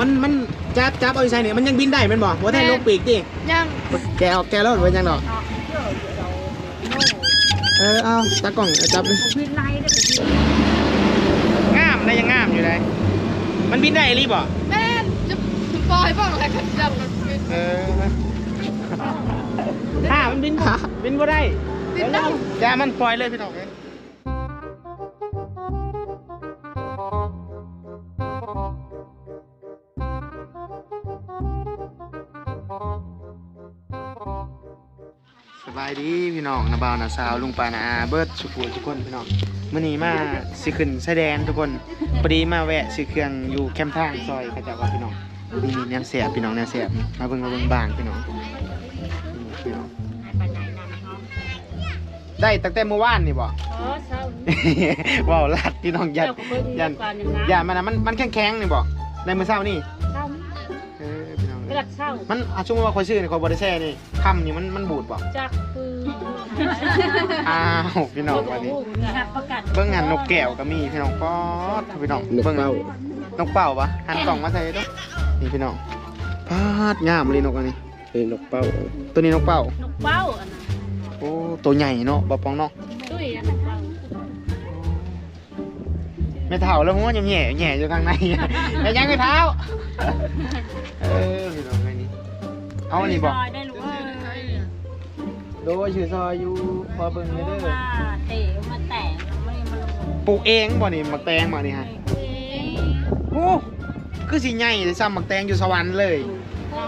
มันมันจับจับเอาอยู่ใส่เนี่ยมันยังบินได้แมันบ่ว่าแทนลงปีกดิยังแกออกแกแล้วหรือว่ายังดอกเออเอาตากล้องเอาจับเลยบินไล่ได้ไปทีงามได้ยังงามอยู่เลยมันบินได้รีบบ่แม่จะปล่อยบ้างอะไรกันจับเออถ้ามันบินบ่บินบ่ได้บินได้ อย่ามันปล่อยเลยพี่น้องเอ้ยายดีพี่น้องนะบ่าวนะสาวลุงปานะอาเบิร์ดสุขุทุกคนพี่น้องมื้อนี้มาสิขึ้นแสดงทุกคนพอดีมาแวะซื้อเครื่องอยู่แคมป์ทางซอยเขาเจ้าว่าพี่น้องนี่แนวแสบพี่น้องแนวแสบมาเบิ่งมาเบิ่งบางพี่น้องนี่พี่น้องได้ตั้งแต่เมื่อวานนี่บ่อ๋อเศร้าว้าวลัดพี่น้องยันเจ้าก็เบิ่งยันก่อนหนึ่งนะยันมันนะมันมันแข็งแข็งๆนี่บ่ในมือเช้านี่ องไม่รักเศร้ามันอาช่วงว่าคอยซื้อนี่คอยบริแช่นี่คำนี่มันมันบูดบ่จักคืออ้าวพี่น้องวันนี้หักประกาศเบิ่งหันนกแก้วก็มีพี่น้องป๊อดพี่น้องนกเบิ่งเป้านกเป่าปะหันกล่องมาใส่ด้วยนี่พี่น้องป๊าดงามเลยนกอันนี้เอ้ยนกเป้าตัวนี้นกเป่านกเป้าอันนั้นโอ้ตัวใหญ่เนาะบ่ปองเนาะตุ้ยอันนั้นเป้า ไม่เท่าแล้วหัวยังแหย่แหย่อยู่ข้างในแต่ยังไม่เท้าเออพี่น้องไงนี่เอาอันนี้บอกซอยได้รู้ว่าโดยชื่อซอยอยู่พอเบิ่งเลยเด้อว่าเตะมาแตกไม่มาลงปลูกเองบ่นี่หมักแตงบ่นี่ฮะโอ้คือสิใหญ่เลยซ้ำหมักแตงอยู่สวรรค์เลย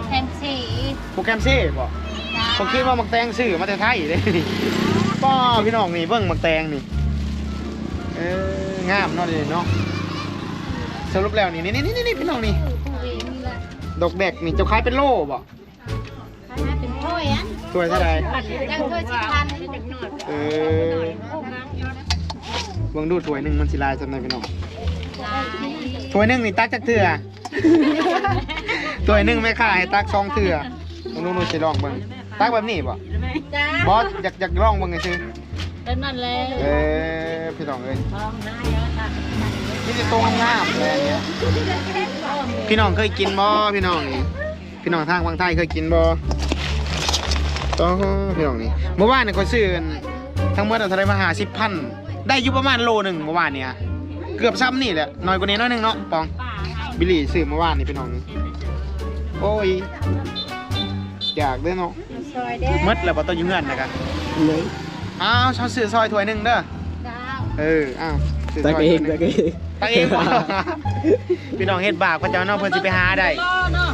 แทนสีโปรแกรมเซ่บ่ผมคิดว่าหมักแตงซื้อมาแต่ไทยเลยนี่ป้อพี่น้องนี่เบิ่งหมักแตงนี่เออ งามเนาะนี่เนาะสรุปแล้วนี่นี่นี่นี่นี่พี่น้องนี่ผู้เองนี่แหละดอกแดกนี่เจะคล้ายเป็นโล่บ่คณะเป็นถ้วยอันสวยเท่าไหร่ยังถ้วยสิพันจักหน่อยเออเบิ่งดูถ้วยหนึงมันสิลายจำได้พี่น้องถ้วยหนึงนี่ตักจักเถื่อ ถ้วยหนึงไม่ค่าให้ตักสองเถื่อลองดูๆสิลองเบิ่งตักแบบนี้บ่จ้าบอสอยากอยากลองเบิ่งซื่อ เป็นนั่นแล้วเออพี่น้องเอ้ยทองนะเยอะค่ะนี่จะตรงงามเลยอันเนี้ยพี่น้องเคยกินบ่พี่น้องนี่พี่น้องทางบางไทยเคยกินบ่ต่อพี่น้องนี่เมื่อวานเนี่ยเขาซื้อกันทั้งหมดเอาเท่าไหร่มาหาสิบพันได้อยู่ประมาณโลหนึ่งเมื่อวานเนี่ยเกือบซ้ำนี่แหละน้อยกว่านี้น้อยหนึงเนาะปองป่าให้บิลลี่ซื้อเมื่อวานนี่พี่น้องนี่โอ้ยอยากเด้อเนาะซอยเด้หมดแล้วบ่ต้องอยู่เฮือนนะครับเนื้อ อ้าวชอบซื้อซอยถ้วยหนึงเด้อจ้าเอออ้าวซื้อซตัอยกถ้วยเอหงนึ่งตักเองตักเองบ่พี่น้องเฮ็ดบาปพระเจ้าเนาะเพิ่นสิไปหาได้รอเนาะ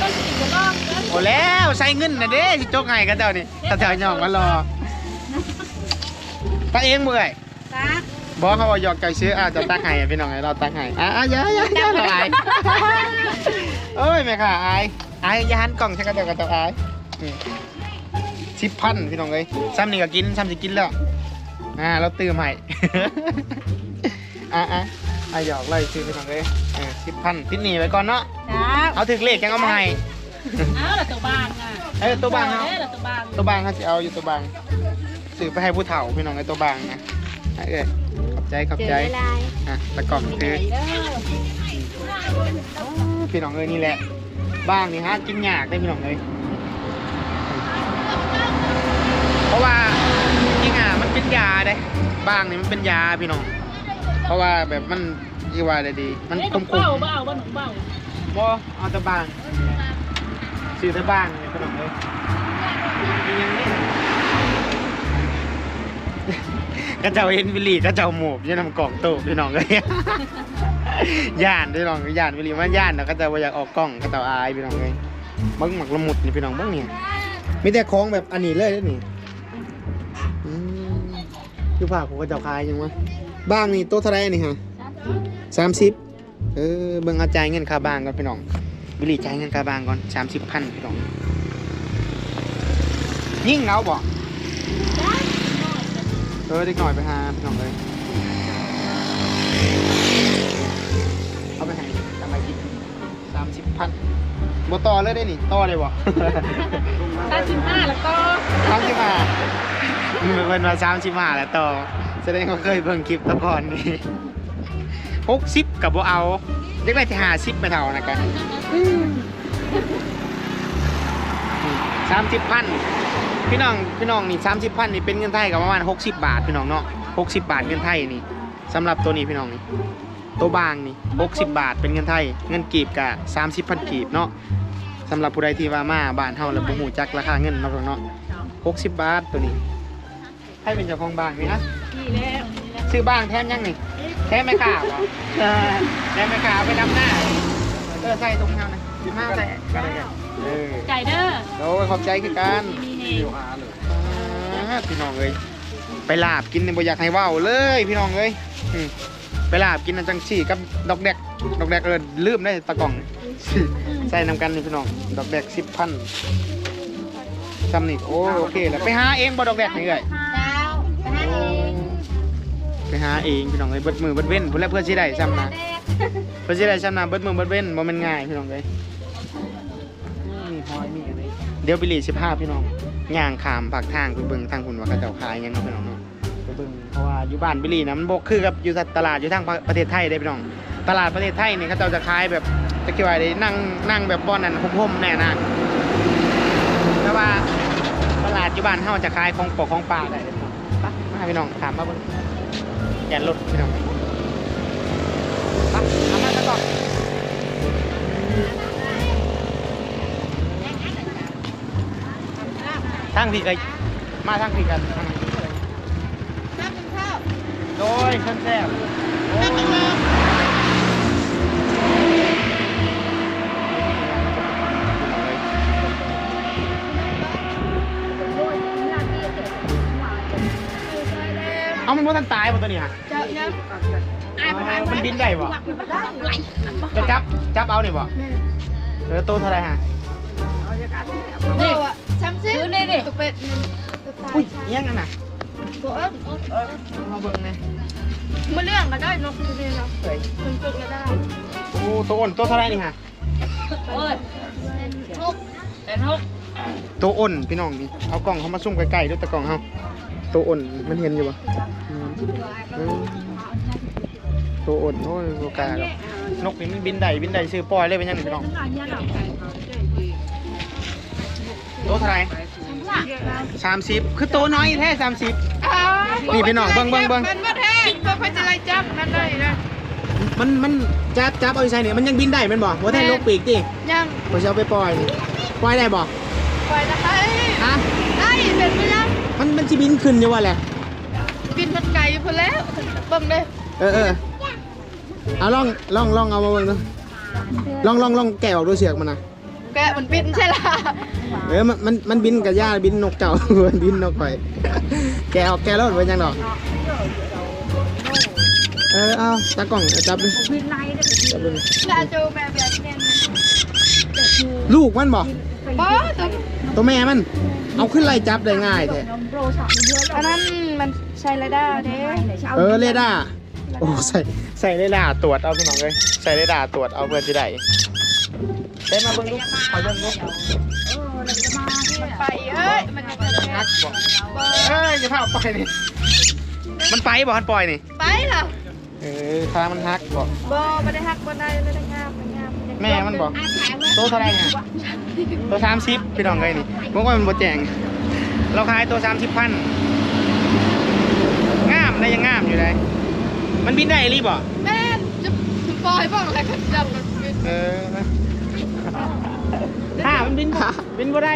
ต้องกินรอบกันโอ้แล้วใส่เงินน่ะเด้สิจกให้กันเจ้านี่ถ้าเจ้าย่องมารอตักเองเมื่อยจ้าบอกเขาว่าหยอกใจซื้ออะจะตักให้พี่น้องให้เราตักให้อะอะอย่าอย่าอย่าเราอายเอ้ยแม่ค่ะอายอายอย่าหันกล่องฉันก็เจ้าก็เจ้าอาย สิบพันพี่น้องเอ้ยซ้ำนี่ก็กินซ้ำสิกินแล้วอ่าเราตื่มให้อะอะอะหยอกไล่ซื้อพี่น้องเอ้ยเออสิบพันติดหนีไว้ก่อนเนาะจ้าเอาถึงเลขยังเอามาให้อ้าวแล้วตัวบางอะเออตัวบางเนาะเอ้ยแล้วตัวบางตัวบางเขาจะเอาอยู่ตัวบางซื้อไปให้ผู้เฒ่าพี่น้องไอ้ตัวบางนะอะเอ้ยขอบใจขอบใจอะตะกล่องคือเด้อพี่น้องเอ้ยนี่แหละบ้างนี่ฮะกินยากได้พี่น้องเอ้ยเพ ราะว่าจริงอะมันเป็นยาเด้บ้างนี่มันเป็นยาพี่น้อง เพราะว่าแบบมันยี่ว่าได้ดี มันเอ้ยคหมนุ่คมเบ้าเบ้าว่าหนุ่มเบ้าบ่เอาแตะบางซื้อแตะบางนี่พี่น้องเอ้ยมีหยังนี่กระเจ้าเห็นวิลลี่กระเจ้าหมูบอยังนำกล่องโตะพี่น้องเอ้ยย่านพี่น้องย่านวิลลี่ว่าย่านเนาะก็จะว่าอยากออกกล้องก็จะอายพี่น้องเลยเบิ้งหมักละมุดนี่พี่น้องเบิ้งนี่มีแต่ของแบบอันนี้เลยเด้อนี่อืม คือภาพของกระเจ้าคายยังวะบ้างนี่โต๊ะเท่าไรนี่ฮะสามสิบเออเบิ้งเอาจ่ายเงินค่าบ้างก่อนพี่น้องวิลลี่จ่ายเงินค่าบ้างก่อนสามสิบพันพี่น้องยิ่งเงาบ่เออเด็กหน่อยไปหาพี่น้องเลยเอาไปให้ทำไมกินสามสิบพันบ่ต่อเลยได้นี่ต่อเลยบ่ตาชิมห้าแล้วก็สามสิบห้ามัน เป็นมาสามสิบห้าแล้วต่อ แสดงเขาเคยเบิ่งคลิปตะก่อนนี่หกสิบกับบ่เอาเด็กได้ที่หาซิปไปเท่านะกันสามสิบพันพี่น้องพี่น้องนี่สามสิบพันนี่เป็นเงินไทยกับประมาณหกสิบบาทพี่น้องเนาะหกสิบบาทเงินไทยนี่สำหรับตัวนี้พี่น้องนี่ตัวบางนี่หกสิบบาทเป็นเงินไทย เงินกีบกะสามสิบพันกีบเนาะสำหรับผู้ใดที่ว่ามาบ้านเฮาแล้วบ่ฮู้จักราคาเงินเนาะเนาะหกสิบบาทตัวนี้ ให้เป็นเจ้าของบ้านนี่นะนี่แล้วนี่แล้วซื้อบ้านแถมยังนี่แถมไม่ขาดเหรอเออแถมไม่ขาดไปนำหน้าเออใส่ตรงเท้านะสิบห้าใส่กันเลยเออไก่เด้อโอ้ยขอบใจคือกันมีเฮงอ่าพี่น้องเอ้ยไปลาบกินเนี่ยบ่อยากให้เว้าเลยพี่น้องเอ้ยอืมไปลาบกินอันจังสี่กับดอกแดกดอกแดกเออลืมได้ตะกล่องใส่นำกันนี่พี่น้องดอกแดกสิบพันจำนี่โอ้โอเคแล้วไปหาเองบ่ดอกแดกนี่เลย ไปหาเองพี่น้องเอ้ยเบิดมือเบิดเว้นเพื่อเพื่อสิได้ซ้ำนะเพื่อสิได้ซ้ำนะเบิดมือเบิดเว้นบ่แมันง่ายพี่น้องเอ้ยนี่หอยมีอะไรเดี๋ยวไปรีสิบห้าพี่น้องย่างขามปากทางไปเบิ่งทางคุณว่าเขาเจ้าขายหยังเนาะพี่น้องเนาะไปเบิ่งเพราะว่าอยู่บ้านบิลลี่นะมันบ่คือกับอยู่ตลาดอยู่ทางประเทศไทยได้พี่น้อง ตลาดประเทศไทยนี่เขาเจ้าจะขายแบบจะเกี่ยวอะไรนั่งนั่งแบบบ่อนนั่นห่มๆแน่นะแต่ว่าตลาดอยู่บ้านเฮาจะขายของปอกของป่าได้พี่น้องไปมาพี่น้องถามมาเบิ่งอ ย่าลดพี่น้องไปเอามาซะก่อนทางพี่กันมาทางพี่กันทางนี้น้ำเป็นข้าวโดยเครื่องแซ่บโมันว่าทันตายป่ะตัวนี้ฮะเจ้าเนี่ยมันบินได้ป่ะจะจับจับเอาเนี่ยป่ะเออโตเท่าไหรฮะนี่ช้ำซินี่นี่ตัวเป็ดนี่ตัวตายอุ้ยเอี้ยังนั่นน่ะตัวเอิ้งมาเบิ่งเลยมาเรื่องก็ได้นกอยู่นี่เนาะเฮ้ยคุณจุกก็ได้โอ้ตัวอ้นตัวเท่าไหรนี่ฮะโอ้ยทุกแต่นกตัวอ้นพี่น้องดิเอากล่องเขามาซุ่มใกล้ๆด้วยตะกล่องเขาตัวอ้นมันเห็นอยู่ปะอืมเออ ตัวอ้นโอ้ยตัวกาหรอกนกนี่มันบินได้บินได้ซื้อปล่อยเลยเป็นยังไงพี่น้องตัวเท่าไหรสามสิบคือตัวน้อยแท้สามสิบนี่พี่น้องเบิ่งเบิ่งเบิ่งมันมาแทงเพื่อพัชไรจับนั่นเลยนะมันมันจับจับเอาอีใส่เนี่ยมันยังบินได้แมันบอกว่าแท้ลกปีกดิยังพอจะเอาไปปล่อยนี่ปล่อยได้บอกปล่อยนะคะฮะได้เป็นไปยังมันมันจะบินขึ้นอยู่วะแหละ บินมันไกลพอแล้วเบิ่งเลยเออเออเอาลองลองลองเอามาเบิ่งดูลองลองลองแกะออกดูเสือกมันนะแกะมันบินใช่ละเออมันมันมันบินกับหญ้าบินนกเจ้า มันบินนกข่อย แกะออกแกะแล้วเป็นยังดอกเออเอาตากล้องเอาจับดิจับดิลาจูแม่แบบแน่นลูกมันบอกบ่ตัวตัวแม่มัน เอาขึ้นไล่จับได้ง่ายแท้อันนั้นมัน ใช้ไรได้เด้เออเรดาร์โอ้ใส่ใส่เรดาร์ตรวจเอาพี่น้องเลยใส่เรดาร์ตรวจเอาเพื่อจะได้เต้นมาเบิ่งลูกเอาเบิ่งลูกมันไปเอ้ยมันจะเป็นฮักบอกเอ้ยจะพาปล่อยนี่มันไปบอกมันปล่อยนี่ไปเหรอเออขามันฮักบอกบ่ไม่ได้หักบ่ได้ไม่ได้งามไม่งามแม่มันบอกโตเท่าไหรเนี่ยตัวสามสิบพี่น้องเลยนี่พวกว่ามันบ่แจงเราขายตัวสามสิบพัน งามได้ยังงามอยู่เลยมันบินได้รีบบ่แม่จะปล่อยบ้างอะไรกันจับมันบินเออถ้ามันบินบ่บินบ่ได้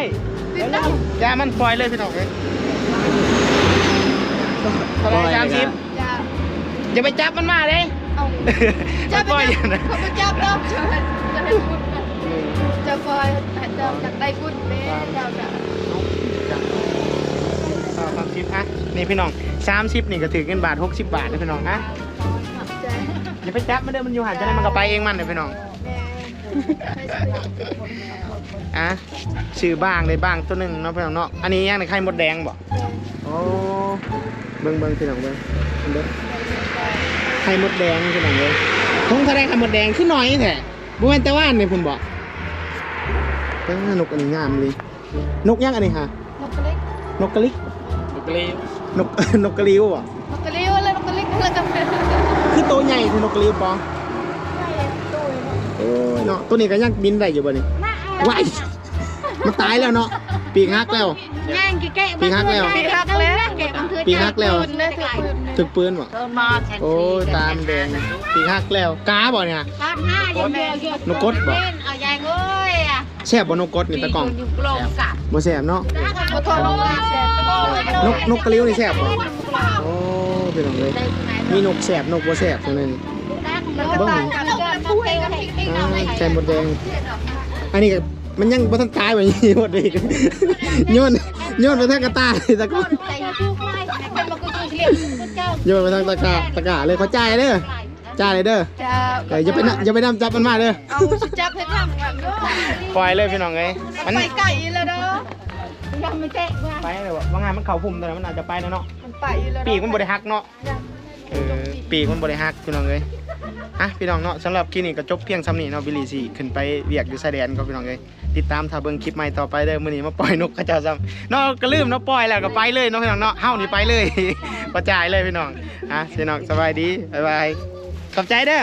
บินได้อย่ามันปล่อยเลยพี่น้องเลยเท่าไหรสามสิบอย่าอย่าไปจับมันมาเลย เอาจะจะปล่อยอย่างนะนั้น เขาไปจับเนาะจะให้จะให้คุณนะจะปล่อยแต่จะจากได้คุณแม่เจ้าจะ สามสิบฮะ นี่พี่น้องสามสิบนี่ก็ถือเงินบาทหกสิบบาทนะพี่น้องนะใจอย่าไปจับมันเด้อมันอยู่หันจะได้มันก็ไปเองมันเลยพี่น้องแม่ให้สวยอะชื่อบ้างเลยบ้างตัวหนึ่งเนาะพี่น้องเนาะอันนี้ย่างในไข่มดแดงบ่โอ้เบิ่งเบิ่งพี่น้องเบิ่งอันเด้อไข่มดแดงพี่น้องเลยทงทะเลไข่มดแดงขึ้นหน่อยแท้บ่แม่นแต่ว่านนี่คุณบอกเออนกอันนี้งามเลยนกย่างอันนี้ฮะนกกระลิกนกกระลิกนกกระลี นก นกกระลิวอะนกกระลิวแล้วนกกระลิกแล้วก็เป็นคือตัวใหญ่คือนกกระลิวปองตัวเนาะตัวนี้ก็ยังบินได้อยู่บ่นี่ว้ายมันตายแล้วเนาะปีกหักแล้ว ย่างกี่แกะปีหักแล้ว ปีหักแล้วแกะมันคือปีหักแล้วปืนเลยถือปืนถึกปืนบ่เดินมาแทนโอ้ยตามนแดงปีกหักแล้วกาบ่เนี่ยบ้านห้าอยู่แม่อยู่นกกดบ่เล่นเอายายเอ้ยอะ แซ่บบ่นกกดนี่ตะกล่องอยู่กลงกับบ่แซ่บเนาะขอโทษว่าแซ่บตะโกนเลยนกนกกระลิ้วนี่แซ่บบ่โอ้พี่น้องเลยมีนกแซ่บนกบ่แซ่บเท่านั้นมันก็ต่างกันเกินพูดเองกันเองอ่าแซ่บหมดแดงอันนี้ก็มันยังบ่ทันตายแบบนี้หมดอีกโยนโยนไปทางกระต่ายตะกร้อใจชูไม่เป็นมันก็ชูเรียกเจ้าโยนไปทางตะกร้าตะกร้าเลยเขาจ่ายเด้อ จ่ายเลยเด้อจะเอ้ยอย่าไปนอย่าไปนำจับมันมาเด้อเอาจับเพชรทำแบบนี้ปล่อยเลยพี่น้องเอ้ยมันไปไก่แล้วเด้อยังไม่แจ้งว่าไปเลยว่ะว่างานมันเข่าพุ่มแต่มันอาจจะไปแล้วเนาะมันไปแล้วปีกมันบริหักเนาะเออปีกมันบริหักพี่น้องเอ้ยอะพี่น้องเนาะสำหรับคลิปนี้ก็จบเพียงซ้ำนี้เนาะบิลลี่สี่ขึ้นไปเวียกอยู่ชายแดนก็พี่น้องเอ้ยติดตามถ้าเบิ่งคลิปใหม่ต่อไปเด้อมื้อนี้มาปล่อยนกกระเจ้าซ้ำเนาะก็ลืมเนาะปล่อยแล้วก็ไปเลยเนาะพี่น้องเนาะเฮานี่ไปเลยกระจายเลยพี่น้องอะพี่น้องสบายดีบ๊ายบาย ขอบใจเด้อ